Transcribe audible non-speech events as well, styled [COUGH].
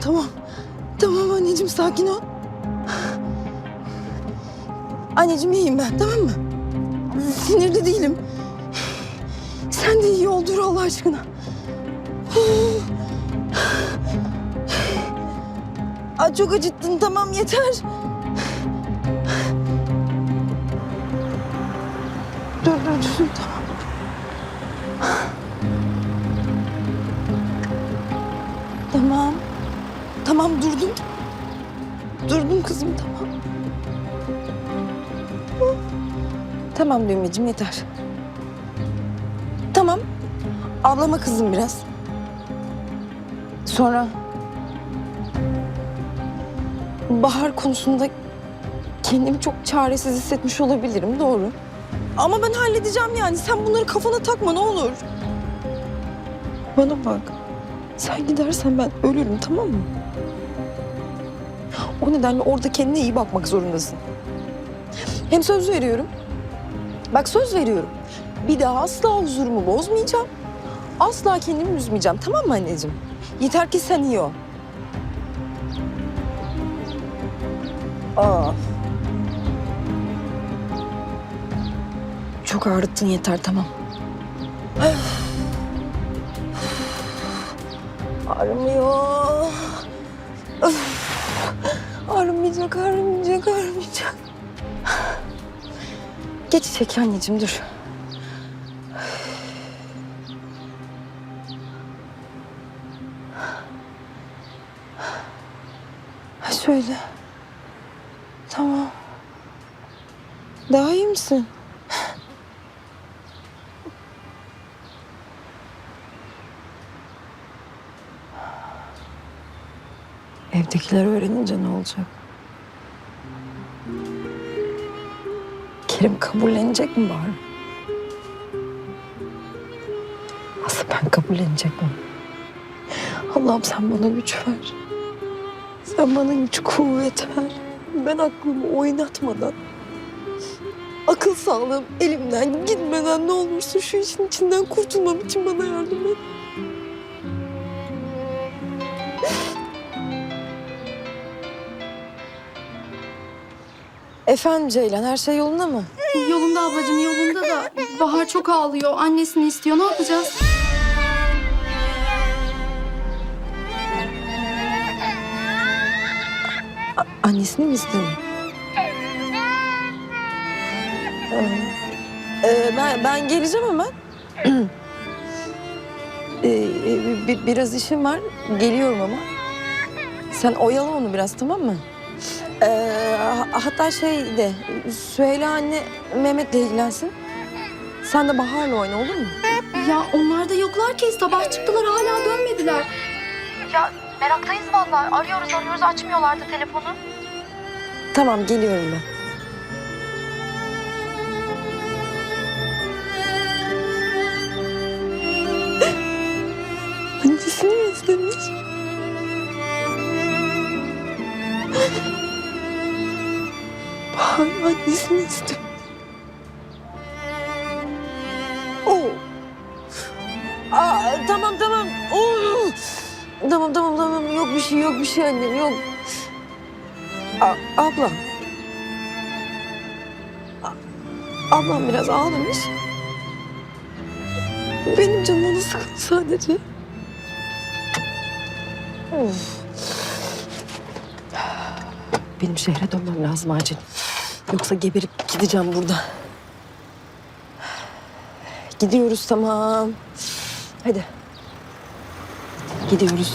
tamam. Tamam anneciğim sakin ol. Anneciğim iyiyim ben tamam mı? Sinirli değilim. Sen de iyi ol dur Allah aşkına. Ay çok acıttın tamam yeter. Dur dur dur. Tamam. Tamam durdum. Durdum kızım tamam. Tamam düğmeciğim yeter. Tamam. Ablama kızım biraz. Sonra Bahar konusunda kendimi çok çaresiz hissetmiş olabilirim doğru. Ama ben halledeceğim yani. Sen bunları kafana takma ne olur. Bana bak. Sen gidersen ben ölürüm tamam mı? O nedenle orada kendine iyi bakmak zorundasın. Hem söz veriyorum. Bak söz veriyorum. Bir daha asla huzurumu bozmayacağım. Asla kendimi üzmeyeceğim tamam mı anneciğim? Yeter ki sen iyi ol. Aa. Çok ağrıttın yeter tamam. Ağrımıyor. Öf. Ağrımayacak, ağrımayacak, ağrımayacak. Geç çek anneciğim dur. Ha şöyle. Tamam. Daha iyi misin? Evdekiler öğrenince ne olacak? Kerim kabullenecek mi bari? Asıl ben kabullenecek mi? Allah'ım sen bana güç ver. Sen bana güç kuvvet ver. Ben aklımı oynatmadan, akıl sağlığım elimden gitmeden ne olursa şu işin içinden kurtulmam için bana yardım et. Efendim Ceylan her şey yolunda mı? Yolunda ablacığım yolunda da Bahar çok ağlıyor. Annesini istiyor. Ne yapacağız? Annesini mi istedin? Ee, e, ben, ben geleceğim hemen. [CLEARS THROAT] Ee, bi- biraz işim var. Geliyorum ama. Sen oyala onu biraz tamam mı? Ee, ha- hatta şey de Süheyla anne Mehmet'le ilgilensin. Sen de Bahar'la oyna olur mu? Ya onlar da yoklar ki. Sabah çıktılar hala dönmediler. Ya meraktayız vallahi. Arıyoruz arıyoruz açmıyorlardı telefonu. Tamam geliyorum ben. Bahar annesini istemiş. Oo. Tamam tamam. Oo. Tamam tamam tamam. Yok bir şey yok bir şey annem yok. A- abla. A- ablam biraz ağlamış. Benim canım onu sıkın sadece. Of. Benim şehre dönmem lazım acil. Yoksa geberip gideceğim burada. Gidiyoruz tamam. Hadi. Gidiyoruz.